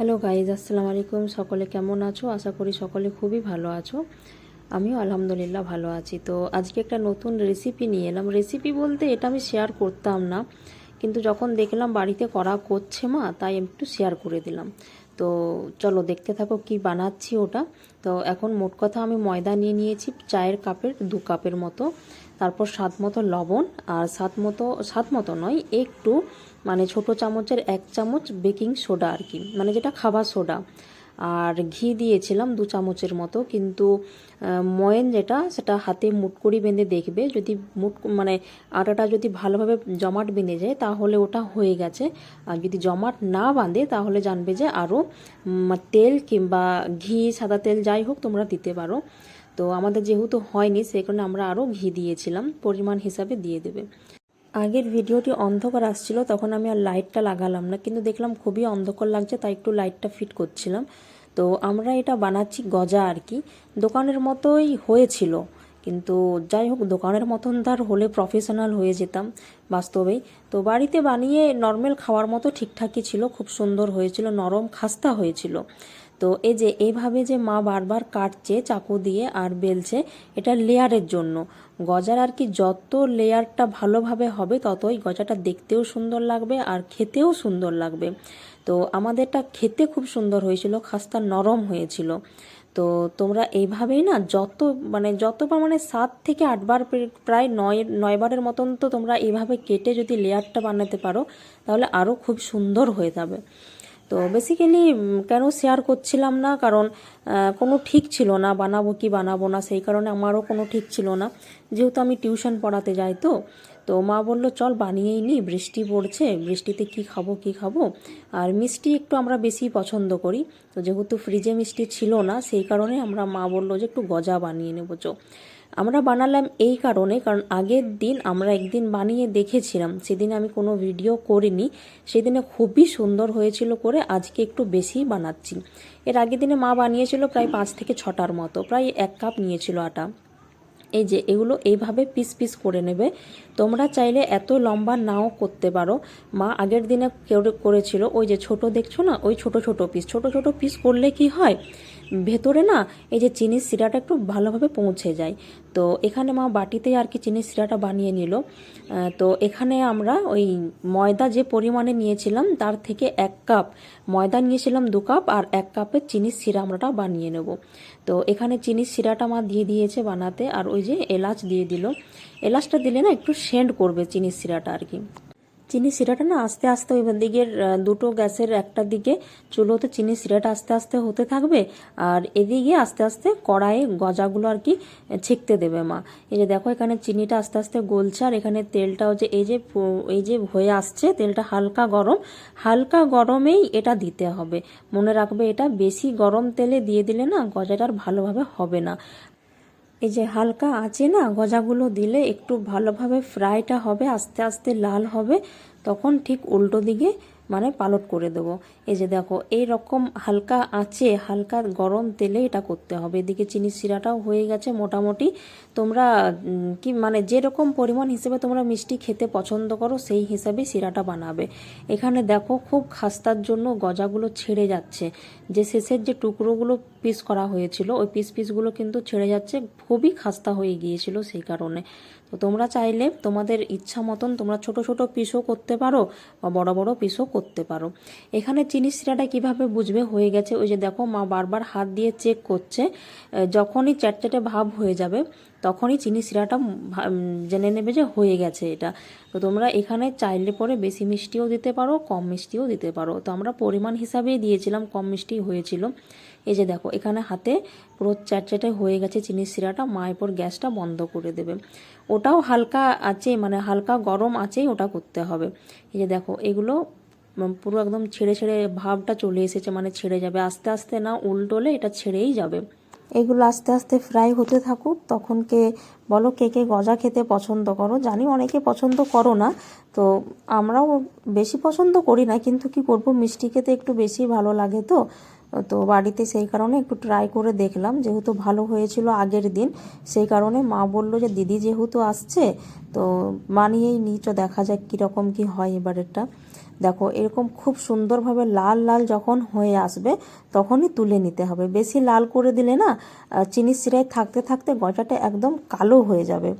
Hello guys, আসসালামু আলাইকুম। সকলে কেমন আছো? আশা করি সকলে খুবই ভালো আছো। আমিও আলহামদুলিল্লাহ ভালো আছি। তো আজকে একটা নতুন রেসিপি নিয়ে এলাম। রেসিপি বলতে এটা আমি শেয়ার করতাম না, কিন্তু যখন দেখলাম বাড়িতে করা করছে মা, তাই একটু শেয়ার করে দিলাম। তো চলো দেখতে থাকো কি বানাচ্ছি ওটা। তো এখন মোট কথা আমি ময়দা নিয়ে নিয়েছি, চায়ের কাপের দু কাপের মতো। তারপর স্বাদ মতো লবণ আর স্বাদ মতো স্বাদ মতো নয়, একটু মানে ছোট চামচের এক চামচ বেকিং সোডা আর কি মানে যেটা খাবার সোডা। আর ঘি দিয়েছিলাম দু চামচের মতো, কিন্তু ময়েন যেটা, সেটা হাতে মুটকুড়ি বেঁধে দেখবে। যদি মুট মানে আটাটা যদি ভালোভাবে জমাট বেঁধে যায়, তাহলে ওটা হয়ে গেছে। আর যদি জমাট না বাঁধে, তাহলে জানবে যে আরও তেল কিংবা ঘি, সাদা তেল যাই হোক তোমরা দিতে পারো। তো আমাদের যেহেতু হয়নি, সেই কারণে আমরা আরও ঘি দিয়েছিলাম, পরিমাণ হিসাবে দিয়ে দেবে। আগের ভিডিওটি অন্ধকার আসছিল, তখন আমি আর লাইটটা লাগালাম না, কিন্তু দেখলাম খুবই অন্ধকার লাগছে, তাই একটু লাইটটা ফিট করছিলাম। তো আমরা এটা বানাচ্ছি গজা আর কি। দোকানের মতোই হয়েছিল। কিন্তু যাই হোক, দোকানের মতন তার হলে প্রফেশনাল হয়ে যেতাম বাস্তবেই। তো বাড়িতে বানিয়ে নর্মাল খাওয়ার মতো ঠিকঠাকই ছিল, খুব সুন্দর হয়েছিল, নরম খাস্তা হয়েছিল। তো এই যে, এইভাবে যে মা বারবার কাটছে, চাকু দিয়ে আর বেলছে, এটা লেয়ারের জন্য। গজার আর কি যত লেয়ারটা ভালোভাবে হবে ততই গজাটা দেখতেও সুন্দর লাগবে আর খেতেও সুন্দর লাগবে। তো আমাদেরটা খেতে খুব সুন্দর হয়েছিল, খাস্তা নরম হয়েছিল। তো তোমরা এইভাবেই না যত মানে যতবার মানে সাত থেকে আটবার প্রায় নয় নয়বারের মতন তো তোমরা এইভাবে কেটে যদি লেয়ারটা বানাতে পারো, তাহলে আরও খুব সুন্দর হয়ে যাবে। তো বেসিক্যালি কেন শেয়ার করছিলাম না? কারণ কোনো ঠিক ছিল না, বানাবো কি বানাবো না, সেই কারণে আমারও কোনো ঠিক ছিল না। যেহেতু আমি টিউশন পড়াতে যাই তো তো মা বলল, চল বানিয়েই নি, বৃষ্টি পড়ছে, বৃষ্টিতে কি খাব কি খাব? আর মিষ্টি একটু আমরা বেশি পছন্দ করি। তো যেহেতু ফ্রিজে মিষ্টি ছিল না, সেই কারণে আমরা মা বলল যে, একটু গজা বানিয়ে নেব, চো। আমরা বানালাম এই কারণে, কারণ আগের দিন আমরা একদিন বানিয়ে দেখেছিলাম। সেদিন আমি কোনো ভিডিও করিনি। সেদিনে খুবই সুন্দর হয়েছিল করে আজকে একটু বেশি বানাচ্ছি। এর আগের দিনে মা বানিয়েছিল প্রায় পাঁচ থেকে ছটার মতো, প্রায় এক কাপ নিয়েছিল আটা। এই যে এগুলো এইভাবে পিস পিস করে নেবে। তোমরা চাইলে এত লম্বা নাও করতে পারো। মা আগের দিনে করেছিল, ওই যে ছোট দেখছ না? ওই ছোট ছোট পিস ছোট ছোট পিস করলে কি হয়? ভেতরে না এই যে চিনির সিরাটা একটু ভালোভাবে পৌঁছে যায়। তো এখানে মা বাটিতে আর কি চিনির সিরাটা বানিয়ে নিল। তো এখানে আমরা ওই ময়দা যে পরিমাণে নিয়েছিলাম, তার থেকে এক কাপ ময়দা নিয়েছিলাম দু কাপ, আর এক কাপের চিনির সিরা আমরাটা বানিয়ে নেব। তো এখানে চিনির সিরাটা মা দিয়ে দিয়েছে বানাতে, আর ওই যে এলাচ দিয়ে দিল। এলাচটা দিলে না একটু সেন্ড করবে চিনির সিরাটা আর কি। চিনি শিরাটা না আস্তে আস্তে ওই দিকের দুটো গ্যাসের একটা দিকে চুলোতে চিনি শিরাটা আস্তে আস্তে হতে থাকবে আর এদিকে আস্তে আস্তে কড়াইয়ে গজাগুলো আর কি ছেঁকতে দেবে মা। এই যে দেখো এখানে চিনিটা আস্তে আস্তে গলছে আর এখানে তেলটাও যে এই যে এই যে হয়ে আসছে তেলটা হালকা গরম, হালকা গরমেই এটা দিতে হবে। মনে রাখবে এটা বেশি গরম তেলে দিয়ে দিলে না গজাটা আর ভালোভাবে হবে না। এই যে হালকা আছে না গজাগুলো দিলে একটু ভালোভাবে ফ্রাইটা হবে, আস্তে আস্তে লাল হবে, তখন ঠিক উল্টো দিকে মানে পালট করে দেবো। এই যে দেখো এই রকম হালকা আছে হালকা গরম তেলে এটা করতে হবে। এদিকে চিনি শিরাটাও হয়ে গেছে মোটামুটি। তোমরা কি মানে যেরকম পরিমাণ হিসেবে তোমরা মিষ্টি খেতে পছন্দ করো, সেই হিসাবে শিরাটা বানাবে। এখানে দেখো খুব খাস্তার জন্য গজাগুলো ছেড়ে যাচ্ছে। যে শেষের যে টুকরোগুলো পিস করা হয়েছিল। ওই পিস পিসগুলো কিন্তু ছেড়ে যাচ্ছে, খুবই খাস্তা হয়ে গিয়েছিল সেই কারণে। তো তোমরা চাইলে তোমাদের ইচ্ছা মতন তোমরা ছোট ছোট পিসও করতে পারো বা বড় বড় পিসও করতে পারো। এখানে চিনি শিরাটা কীভাবে বুঝবে হয়ে গেছে, ওই যে দেখো মা বারবার হাত দিয়ে চেক করছে যখনই চ্যাটচ্যাটে ভাব হয়ে যাবে তখনই চিনি শিরাটা জেনে নেবে যে হয়ে গেছে এটা। তো তোমরা এখানে চাইলে পরে বেশি মিষ্টিও দিতে পারো, কম মিষ্টিও দিতে পারো। তো আমরা পরিমাণ হিসাবেই দিয়েছিলাম, কম মিষ্টি হয়েছিল। এই যে দেখো, এখানে হাতে পুরো চ্যাটচ্যাটে হয়ে গেছে চিনির শিরাটা, মা এরপর গ্যাসটা বন্ধ করে দেবে। ওটাও হালকা আছে মানে হালকা গরম আছেই ওটা করতে হবে। এই যে দেখো, এগুলো পুরো একদম ছেড়ে ছেড়ে ভাবটা চলে এসেছে মানে ছেড়ে যাবে। আস্তে আস্তে না উল্টোলে এটা ছেড়েই যাবে। এগুলো আস্তে আস্তে ফ্রাই হতে থাকুক, তখন কে বলো কে কে গজা খেতে পছন্দ করো। জানি অনেকে পছন্দ করো না, তো আমরাও বেশি পছন্দ করি না, কিন্তু কি করব, মিষ্টি খেতে একটু বেশি ভালো লাগে তো। তো বাড়িতে সেই কারণে একটু ট্রাই করে দেখলাম, যেহেতু ভালো হয়েছিল আগের দিন, সেই কারণে মা বলল যে, দিদি যেহেতু আসছে, তো মানিয়েই নিচ দেখা যাক কীরকম কি হয় এবারেরটা। দেখো, এরকম খুব সুন্দরভাবে লাল লাল যখন হয়ে আসবে, তখনই তুলে নিতে হবে। বেশি লাল করে দিলে না চিনির সিরায় থাকতে থাকতে গজাটা একদম কালো হয়ে যাবে।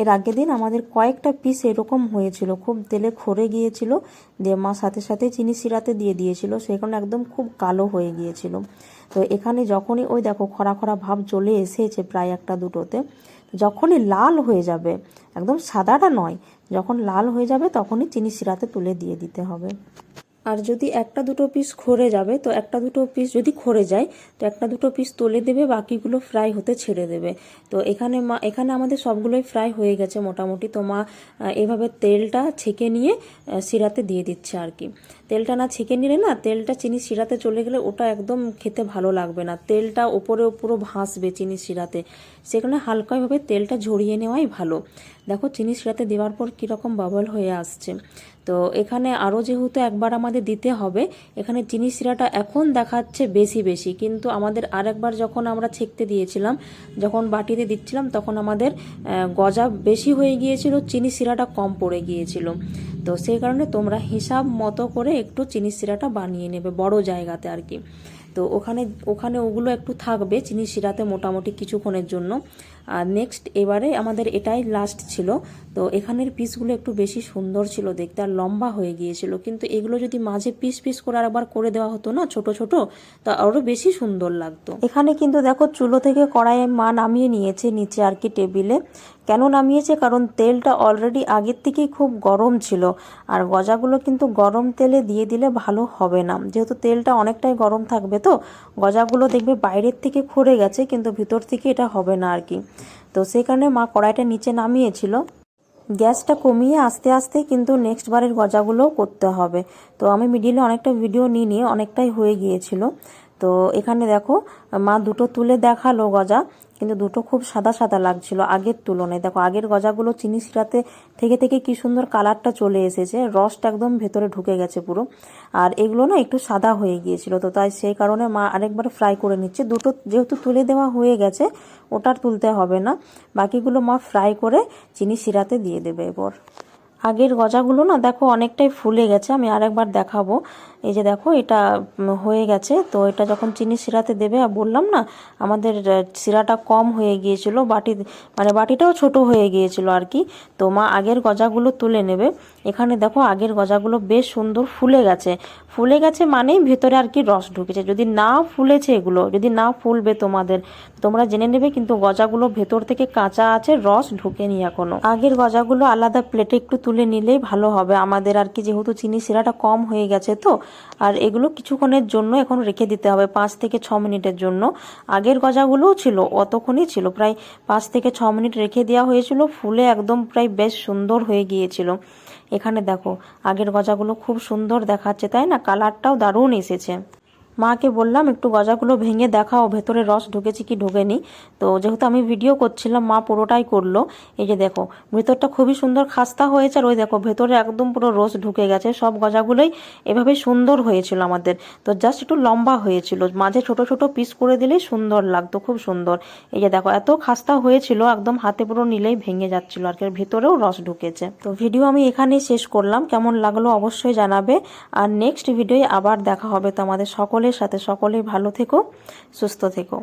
এর আগের দিন আমাদের কয়েকটা পিস এরকম হয়েছিল, খুব তেলে খরে গিয়েছিল দিয়ে মা সাথে সাথে চিনি সিরাতে দিয়ে দিয়েছিল, সেই কারণে একদম খুব কালো হয়ে গিয়েছিল। তো এখানে যখনই ওই দেখো খরা খরা ভাব চলে এসেছে প্রায় একটা দুটোতে যখনই লাল হয়ে যাবে, একদম সাদাটা নয়, যখন লাল হয়ে যাবে তখনই চিনি শিরাতে তুলে দিয়ে দিতে হবে। আর যদি একটা দুটো পিস খরে যাবে, তো একটা দুটো পিস যদি খরে যায়, তো একটা দুটো পিস তুলে দেবে, বাকিগুলো ফ্রাই হতে ছেড়ে দেবে। তো এখানে মা, এখানে আমাদের সবগুলোই ফ্রাই হয়ে গেছে মোটামুটি। তো মা এভাবে তেলটা ছেঁকে নিয়ে সিরাতে দিয়ে দিচ্ছে আর কি। তেলটা না ছেঁকে নিলে না, তেলটা চিনি সিরাতে চলে গেলে ওটা একদম খেতে ভালো লাগবে না। তেলটা ওপরে পুরো ভাসবে চিনি সিরাতে সেখানে হালকাভাবে তেলটা ঝরিয়ে নেওয়াই ভালো। দেখো, চিনি সিরাতে দেওয়ার পর কীরকম বাবল হয়ে আসছে। তো এখানে আরও যেহেতু একবার আমাদের দিতে হবে, এখানে চিনি সিরাটা এখন দেখাচ্ছে বেশি বেশি। কিন্তু আমাদের আরেকবার যখন আমরা ছেঁকতে দিয়েছিলাম, যখন বাটিতে দিচ্ছিলাম, তখন আমাদের গজা বেশি হয়ে গিয়েছিল, চিনি সিরাটা কম পড়ে গিয়েছিল। তো সেই কারণে তোমরা হিসাব মতো করে একটু চিনি সিরাটা বানিয়ে নেবে, বড় জায়গাতে আর কি। তো ওখানে ওখানে ওগুলো একটু থাকবে, চিনি শিরাতে মোটামুটি কিছুক্ষণের জন্য। আর নেক্সট এবারে আমাদের এটাই লাস্ট ছিল। তো এখানের পিসগুলো একটু বেশি সুন্দর ছিল দেখতে আর লম্বা হয়ে গিয়েছিল। কিন্তু এগুলো যদি মাঝে পিস পিস করে আরেকবার করে দেওয়া হতো না, ছোট ছোট, তা আরও বেশি সুন্দর লাগতো। এখানে কিন্তু দেখো চুলো থেকে কড়াইয়ে মা নামিয়ে নিয়েছে নিচে আর কি টেবিলে। কেন নামিয়েছে? কারণ তেলটা অলরেডি আগের থেকেই খুব গরম ছিল। আর গজাগুলো কিন্তু গরম তেলে দিয়ে দিলে ভালো হবে না। যেহেতু তেলটা অনেকটাই গরম থাকবে তো, গজাগুলো দেখবে বাইরের থেকে খরে গেছে, কিন্তু ভিতর থেকে এটা হবে না আর কি। তো সেই কারণে মা কড়াইটা নিচে নামিয়েছিল। গ্যাসটা কমিয়ে আস্তে আস্তে কিন্তু নেক্সট বারের গজাগুলো করতে হবে। তো আমি মিডিলে অনেকটা ভিডিও নিয়ে নিয়ে অনেকটাই হয়ে গিয়েছিল। তো এখানে দেখো, মা দুটো তুলে দেখাল গজা, কিন্তু দুটো খুব সাদা সাদা লাগছিল আগের তুলনায়। দেখো, আগের গজাগুলো চিনি শিরাতে থেকে থেকে কি সুন্দর কালারটা চলে এসেছে, রসটা একদম ভেতরে ঢুকে গেছে পুরো। আর এগুলো না একটু সাদা হয়ে গিয়েছিল, তো তাই সেই কারণে মা আরেকবার ফ্রাই করে নিচ্ছে। দুটো যেহেতু তুলে দেওয়া হয়ে গেছে, ওটার তুলতে হবে না। বাকিগুলো মা ফ্রাই করে চিনি শিরাতে দিয়ে দেবে এবার আগের গজাগুলো না দেখো অনেকটাই ফুলে গেছে, আমি আরেকবার দেখাবো। এই যে দেখো, এটা হয়ে গেছে। তো এটা যখন চিনি শিরাতে দেবে, আর বললাম না, আমাদের শিরাটা কম হয়ে গিয়েছিল, বাটি মানে বাটিটাও ছোট হয়ে গিয়েছিল আর কি। তো মা আগের গজাগুলো তুলে নেবে। এখানে দেখো, আগের গজাগুলো বেশ সুন্দর ফুলে গেছে। ফুলে গেছে মানেই ভেতরে আর কি রস ঢুকেছে। যদি না ফুলেছে এগুলো, যদি না ফুলবে তোমাদের, তোমরা জেনে নেবে কিন্তু গজাগুলো ভেতর থেকে কাঁচা আছে, রস ঢুকেনি এখনও। আগের গজাগুলো আলাদা প্লেটে একটু তুলে নিলেই ভালো হবে। আমাদের আর কি যেহেতু চিনি শিরাটা কম হয়ে গেছে তো আর এগুলো কিছুক্ষণের জন্য এখন রেখে দিতে হবে, পাঁচ থেকে ছ মিনিটের জন্য। আগের গজাগুলোও ছিল, অতক্ষণই ছিল। প্রায় পাঁচ থেকে ছ মিনিট রেখে দেওয়া হয়েছিল, ফুলে একদম প্রায় বেশ সুন্দর হয়ে গিয়েছিল। এখানে দেখো, আগের গজাগুলো খুব সুন্দর দেখাচ্ছে, তাই না? কালারটাও দারুণ এসেছে। মাকে বললাম, একটু গজাগুলো ভেঙে দেখাও, ভেতরে রস ঢুকেছে কি ঢোকেনি। তো যেহেতু আমি ভিডিও করছিলাম, মা পুরোটাই করল। এই যে দেখো, ভেতরটা খুবই সুন্দর খাস্তা হয়েছে, আর ওই দেখো, ভেতরে একদম পুরো রস ঢুকে গেছে, সব গজাগুলোই এভাবে সুন্দর হয়েছিল আমাদের। তো জাস্ট একটু লম্বা হয়েছিল, মাঝে ছোট ছোট পিস করে দিলেই সুন্দর লাগতো, খুব সুন্দর। এই যে দেখো, এত খাস্তা হয়েছিল, একদম হাতে পুরো নিলেই ভেঙে যাচ্ছিল আর কি ভেতরেও রস ঢুকেছে। তো ভিডিও আমি এখানেই শেষ করলাম, কেমন লাগল অবশ্যই জানাবে। আর নেক্সট ভিডিওয়ে আবার দেখা হবে তো আমাদের সকলের সাথে সকলেই ভালো থেকো সুস্থ থেকো।